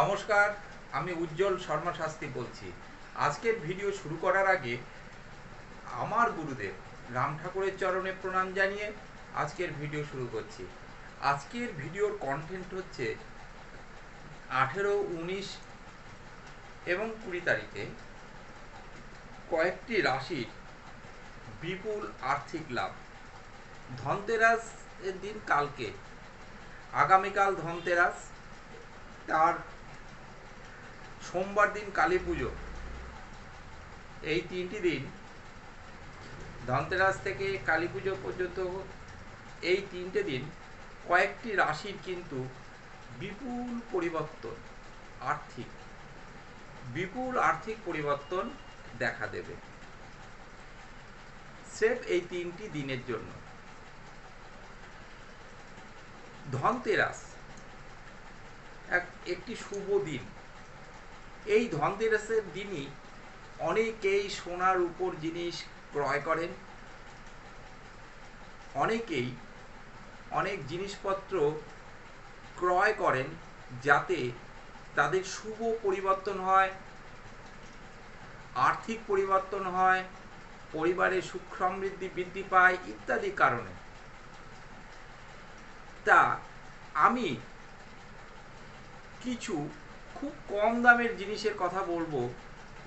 নমস্কার, আমি উজ্জ্বল শর্মা শাস্ত্রী বলছি। আজকের ভিডিও শুরু করার আগে আমার গুরুদেব রাম ঠাকুরের চরণে প্রণাম জানিয়ে আজকের ভিডিও শুরু করছি। আজকের ভিডিওর কন্টেন্ট হচ্ছে আঠেরো, উনিশ এবং কুড়ি তারিখে কয়েকটি রাশির বিপুল আর্থিক লাভ। ধনতেরাস দিন কালকে। আগামীকাল ধনতেরাস, তার সোমবার দিন কালী পুজো। এই তিনটি দিন ধনতেরাস থেকে কালী পুজো পর্যন্ত এই তিনটে দিন কয়েকটি রাশির কিন্তু বিপুল পরিবর্তন, আর্থিক, বিপুল আর্থিক পরিবর্তন দেখা দেবে। স্রেফ এই তিনটি দিনের জন্য। ধনতেরাস এক একটি শুভ দিন। এই ধনতেরাসের দিনই অনেকেই সোনার উপর জিনিস ক্রয় করেন। অনেকেই অনেক জিনিসপত্র ক্রয় করেন যাতে তাদের শুভ পরিবর্তন হয়, আর্থিক পরিবর্তন হয় পরিবারের সুখ সমৃদ্ধি বৃদ্ধি পায় ইত্যাদি কারণে। তা আমি কিছু খুব কম দামের জিনিসের কথা বলব,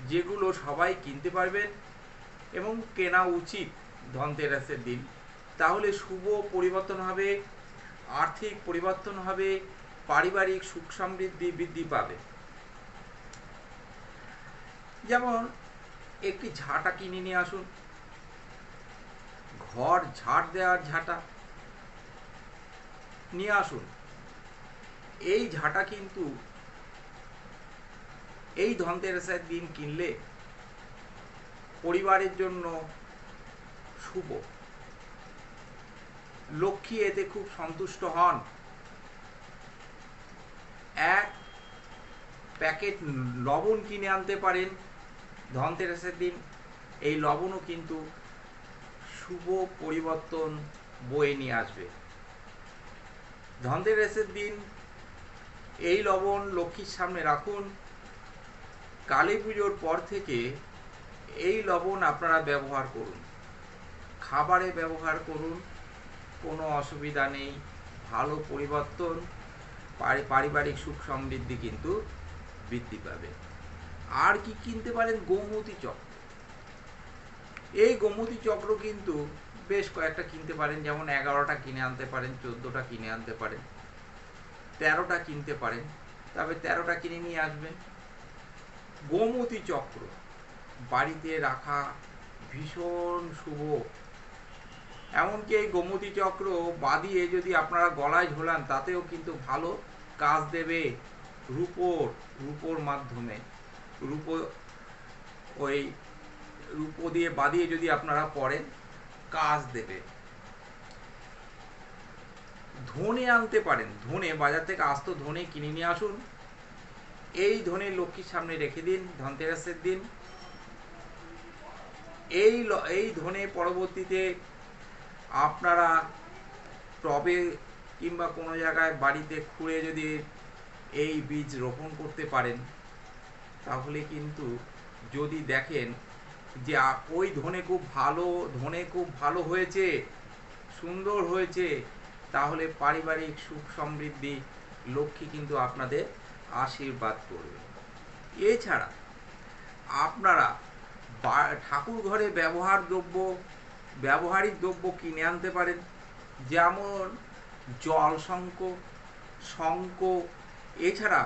যেগুলো সবাই কিনতে পারবেন এবং কেনা উচিত ধনতেরাসের দিন। তাহলে শুভ পরিবর্তন হবে, আর্থিক পরিবর্তন হবে, পারিবারিক সুখ সমৃদ্ধি বৃদ্ধি পাবে। যেমন, একটি ঝাঁটা কিনে নিয়ে আসুন। ঘর ঝাড় দেওয়ার ঝাঁটা নিয়ে আসুন। এই ঝাঁটা কিন্তু এই ধনতেরাসের দিন কিনলে পরিবারের জন্য শুভ। লক্ষ্মী এতে খুব সন্তুষ্ট হন। এক প্যাকেট লবণ কিনে আনতে পারেন। ধনতেরাসের দিন এই লবণও কিন্তু শুভ পরিবর্তন বয়ে নিয়ে আসবে। ধনতেরাসের দিন এই লবণ লক্ষ্মীর সামনে রাখুন। কালী পুজোর পর থেকে এই লবণ আপনারা ব্যবহার করুন। খাবারে ব্যবহার করুন, কোনো অসুবিধা নেই, ভালো পরিবর্তন পারিবারিক সুখ সমৃদ্ধি কিন্তু বৃদ্ধি পাবে। আর কি কিনতে পারেন? গোমতী চক্র। এই গোমতী চক্র কিন্তু বেশ কয়েকটা কিনতে পারেন, যেমন এগারোটা কিনে আনতে পারেন, চোদ্দোটা কিনে আনতে পারেন, তেরোটা কিনতে পারেন, তবে তেরোটা কিনে নিয়ে আসবেন। গোমতী চক্র। বাড়িতে রাখা ভীষণ শুভ। এমনকি এই গোমতী চক্র বাদিয়ে যদি আপনারা গলায় ঝোলান, তাতেও কিন্তু ভালো কাজ দেবে রূপোর রূপোর মাধ্যমে। রূপ, ওই রূপ দিয়ে বাদিয়ে যদি আপনারা পড়েন, কাজ দেবে। ধনে আনতে পারেন। ধনে, বাজার থেকে আস্ত ধনে কিনে নিয়ে আসুন। এই ধনে লক্ষ্মীর সামনে রেখে দিন, ধনতেরাসের দিন। এই এই ধনে পরবর্তীতে আপনারা টবে কিংবা কোনো জায়গায় বাড়িতে খুঁড়ে যদি এই বীজ রোপণ করতে পারেন, তাহলে কিন্তু যদি দেখেন যে ওই ধনে খুব ভালো, ধনে খুব ভালো হয়েছে, সুন্দর হয়েছে, তাহলে পারিবারিক সুখ সমৃদ্ধি লক্ষ্মী কিন্তু আপনাদের আশীর্বাদ করবে। এছাড়া আপনারা ঠাকুর ঘরে ব্যবহার দ্রব্য, ব্যবহারিক দ্রব্য কিনে আনতে পারেন। যেমন জল শঙ্ক শঙ্ক এছাড়া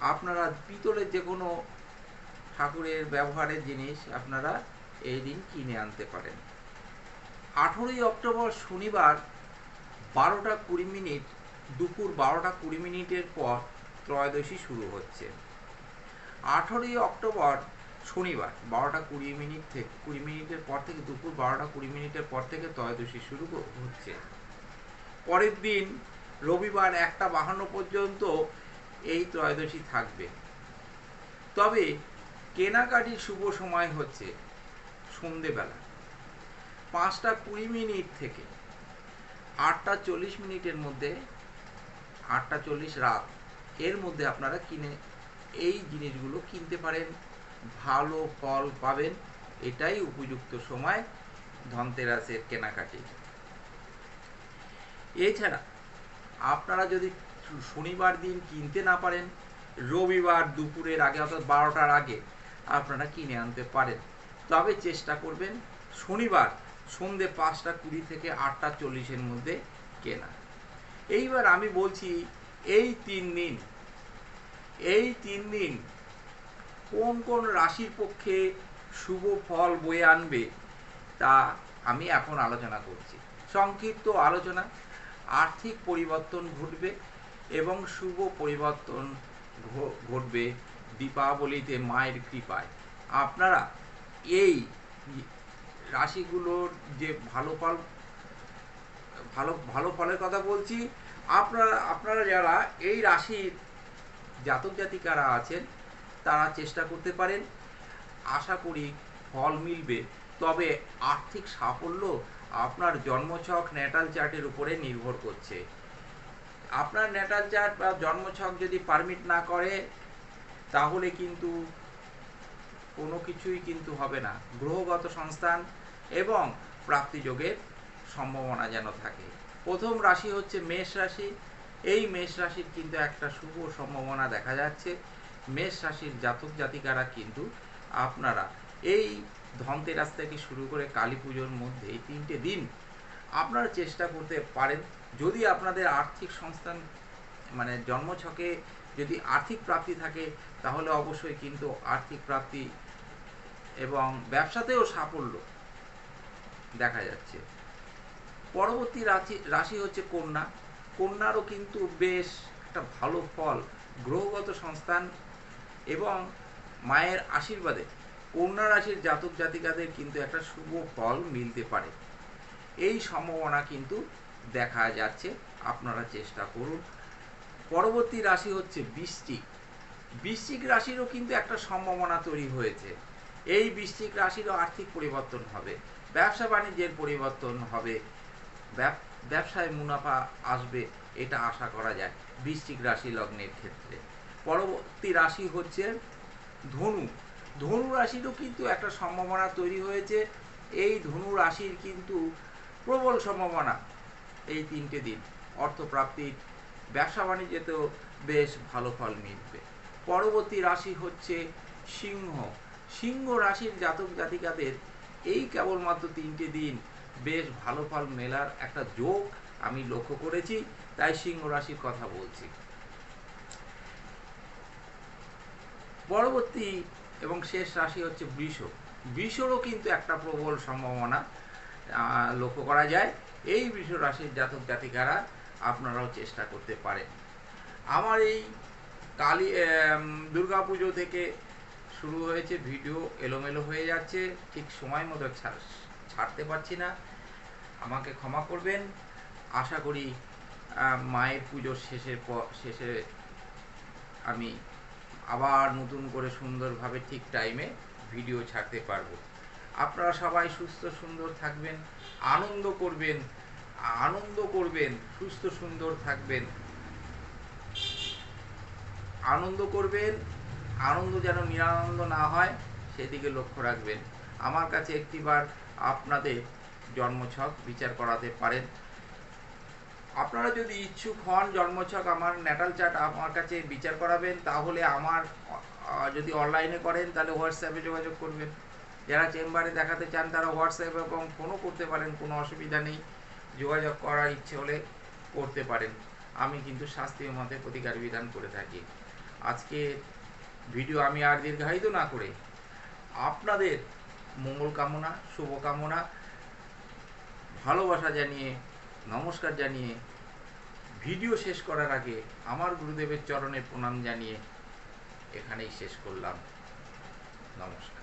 আপনারা পিতলের যে কোনো ঠাকুরের ব্যবহারের জিনিস আপনারা এই দিন কিনে আনতে পারেন। আঠেরোই অক্টোবর শনিবার বারোটা কুড়ি মিনিট, দুপুর বারোটা কুড়ি মিনিটের পর ত্রয়োদশী শুরু হচ্ছে। আঠেরোই অক্টোবর শনিবার, বারোটা কুড়ি মিনিট থেকে, কুড়ি মিনিটের পর থেকে দুপুর বারোটা কুড়ি মিনিটের পর থেকে ত্রয়োদশী শুরু হচ্ছে। পরের দিন রবিবার একটা বাহান্ন পর্যন্ত এই ত্রয়োদশী থাকবে। তবে কেনাকাটির শুভ সময় হচ্ছে সন্ধেবেলা, পাঁচটা কুড়ি মিনিট থেকে, আটটা চল্লিশ মিনিটের মধ্যে, আটটা চল্লিশ রাত এর মধ্যে আপনারা কিনে এই জিনিসগুলো কিনতে পারেন, ভালো ফল পাবেন, এটাই উপযুক্ত সময় ধনতেরাসের কেনাকাটি। এছাড়া আপনারা যদি শনিবার দিন কিনতে না পারেন, রবিবার দুপুরের আগে অর্থাৎ বারোটার আগে আপনারা কিনে আনতে পারেন। তবে চেষ্টা করবেন শনিবার সন্ধে পাঁচটা কুড়ি থেকে আটটা চল্লিশের মধ্যে কেনা। এইবার আমি বলছি এই তিন দিন, এই তিন দিন কোন কোন রাশির পক্ষে শুভ ফল বয়ে আনবে তা আমি এখন আলোচনা করছি। সংক্ষিপ্ত আলোচনা, আর্থিক পরিবর্তন ঘটবে এবং শুভ পরিবর্তন ঘটবে দীপাবলিতে মায়ের কৃপায়। আপনারা এই রাশিগুলোর যে ভালো ফল, ভালো ভালো ফলের কথা বলছি আপনারা আপনারা যারা এই রাশির জাতক জাতিকারা আছেন, তারা চেষ্টা করতে পারেন। আশা করি ফল মিলবে। তবে আর্থিক সাফল্য আপনার জন্মছক ন্যাটাল চার্টের উপরে নির্ভর করছে। আপনার ন্যাটাল চার্ট বা জন্মছক যদি পারমিট না করে, তাহলে কিন্তু কোনো কিছুই কিন্তু হবে না। গ্রহগত সংস্থান এবং প্রাপ্তিযোগের সম্ভাবনা যেন থাকে। প্রথম রাশি হচ্ছে মেষ রাশি। এই মেষ রাশির কিন্তু একটা শুভ সম্ভাবনা দেখা যাচ্ছে। মেষ রাশির জাতক জাতিকারা কিন্তু আপনারা এই ধনতেরাস থেকে শুরু করে কালী পুজোর মধ্যে এই তিনটে দিন আপনারা চেষ্টা করতে পারেন। যদি আপনাদের আর্থিক সংস্থান মানে জন্মছকে যদি আর্থিক প্রাপ্তি থাকে, তাহলে অবশ্যই কিন্তু আর্থিক প্রাপ্তি এবং ব্যবসাতেও সাফল্য দেখা যাচ্ছে। পরবর্তী রাশি রাশি হচ্ছে কন্যা। কন্যারও কিন্তু বেশ একটা ভালো ফল। গ্রহগত সংস্থান এবং মায়ের আশীর্বাদে কন্যা রাশির জাতক জাতিকাদের কিন্তু একটা শুভ ফল মিলতে পারে। এই সম্ভাবনা কিন্তু দেখা যাচ্ছে। আপনারা চেষ্টা করুন। পরবর্তী রাশি হচ্ছে বৃশ্চিক। বৃশ্চিক রাশিরও কিন্তু একটা সম্ভাবনা তৈরি হয়েছে। এই বৃশ্চিক রাশিরও আর্থিক পরিবর্তন হবে। ব্যবসা বাণিজ্যের পরিবর্তন হবে। ব্যবসায় মুনাফা আসবে এটা আশা করা যায় বৃশ্চিক রাশি লগ্নের ক্ষেত্রে। পরবর্তী রাশি হচ্ছে ধনু। ধনু রাশিরও কিন্তু একটা সম্ভাবনা তৈরি হয়েছে। এই ধনু রাশির কিন্তু প্রবল সম্ভাবনা এই তিনটে দিন। অর্থপ্রাপ্তির, ব্যবসা বাণিজ্যেতেও বেশ ভালো ফল মিলবে। পরবর্তী রাশি হচ্ছে সিংহ। সিংহ রাশির জাতক জাতিকাদের এই কেবলমাত্র তিনটে দিন বেশ ভালো ফল মেলার একটা যোগ আমি লক্ষ্য করেছি, তাই সিংহ রাশির কথা বলছি। পরবর্তী এবং শেষ রাশি হচ্ছে বৃষ। বৃষরও কিন্তু একটা প্রবল সম্ভাবনা লক্ষ্য করা যায়। এই বৃষ রাশির জাতক জাতিকারা আপনারাও চেষ্টা করতে পারেন। আমার এই কালী দুর্গা পুজো থেকে শুরু হয়েছে, ভিডিও এলোমেলো হয়ে যাচ্ছে, ঠিক সময় মতো ছা- ছাড়তে পারছি না। আমাকে ক্ষমা করবেন। আশা করি মায়ের পুজোর শেষের পর শেষে আমি আবার নতুন করে সুন্দরভাবে ঠিক টাইমে ভিডিও ছাড়তে পারব। আপনারা সবাই সুস্থ, সুন্দর থাকবেন, আনন্দ করবেন আনন্দ করবেন, সুস্থ, সুন্দর থাকবেন। আনন্দ করবেন, আনন্দ যেন নিরানন্দ না হয়, সেদিকে লক্ষ্য রাখবেন। আমার কাছে একটিবার আপনাদের জন্মছক বিচার করাতে পারেন। আপনারা যদি ইচ্ছুক হন জন্মছক আমার ন্যাটাল চার্ট আমার কাছে বিচার করাবেন, তাহলে আমার যদি অনলাইনে করেন, তাহলে হোয়াটসঅ্যাপে যোগাযোগ করবেন। যারা চেম্বারে দেখাতে চান, তারা হোয়াটসঅ্যাপ এবং ফোনও করতে পারেন, কোনো অসুবিধা নেই। যোগাযোগ করার ইচ্ছে হলে করতে পারেন। আমি কিন্তু শাস্ত্রীয় মতে প্রতিকার বিধান করে থাকি। আজকে ভিডিও আমি আর দীর্ঘায়িত না করে আপনাদের মঙ্গল কামনা শুভকামনা ভালোবাসা জানিয়ে, নমস্কার জানিয়ে, ভিডিও শেষ করার আগে আমার গুরুদেবের চরণে প্রণাম জানিয়ে এখানেই শেষ করলাম। নমস্কার।